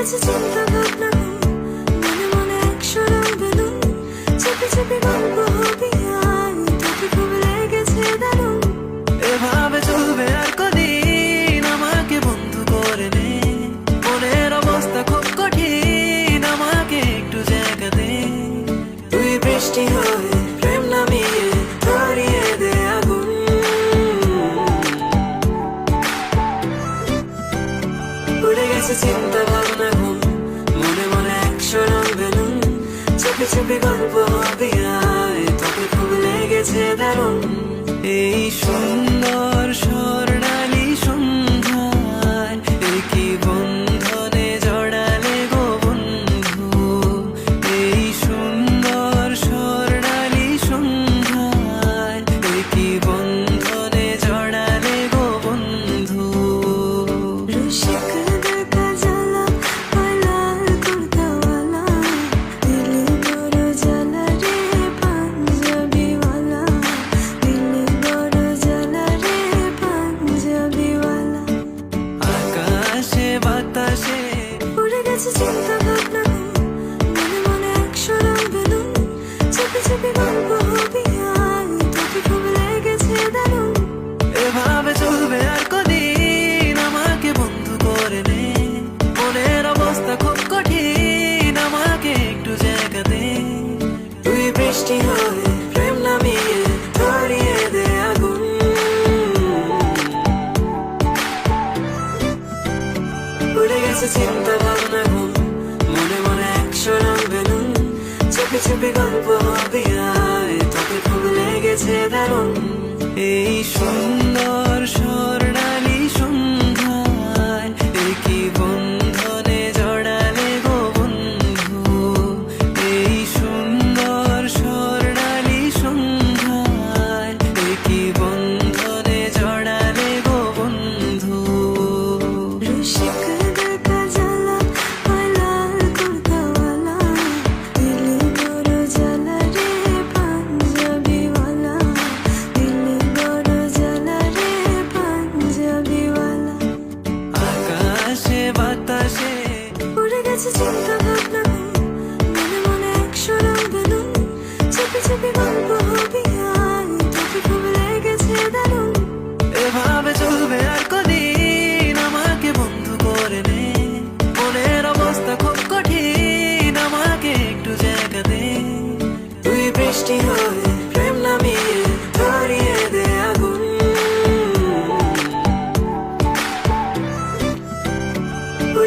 গেছে চিন্তা ভাবনা মনে মনে একশো বেলুন চেপে চেপে গল্প হবি উড়ে গেছে চিন্তা ভাবনা ঘুম মনে মনে একশো রং বেলুন চেপে চেপে গল্প হবে তোকে খুব লেগেছে দারুণ। এই সুন্দর চিন্তা ভাবনা মনে মনে একশো রং বেলুন চেপে চেপে গল্প। উড়ে গেছে চিন্তা ভাবনা ঘুম মনে মনে একশো রং বেলুন। চেপে চেপে গল্প হবে তোকে খুব লেগেছে দারুণ। এই সুন্দর বাতাসে উড়ে গেছে চিন্তা ভাবনা মনে মনে একশো রং বেলুন চেপে চেপে গল্প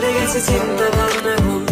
Öyle geçsin de ben ne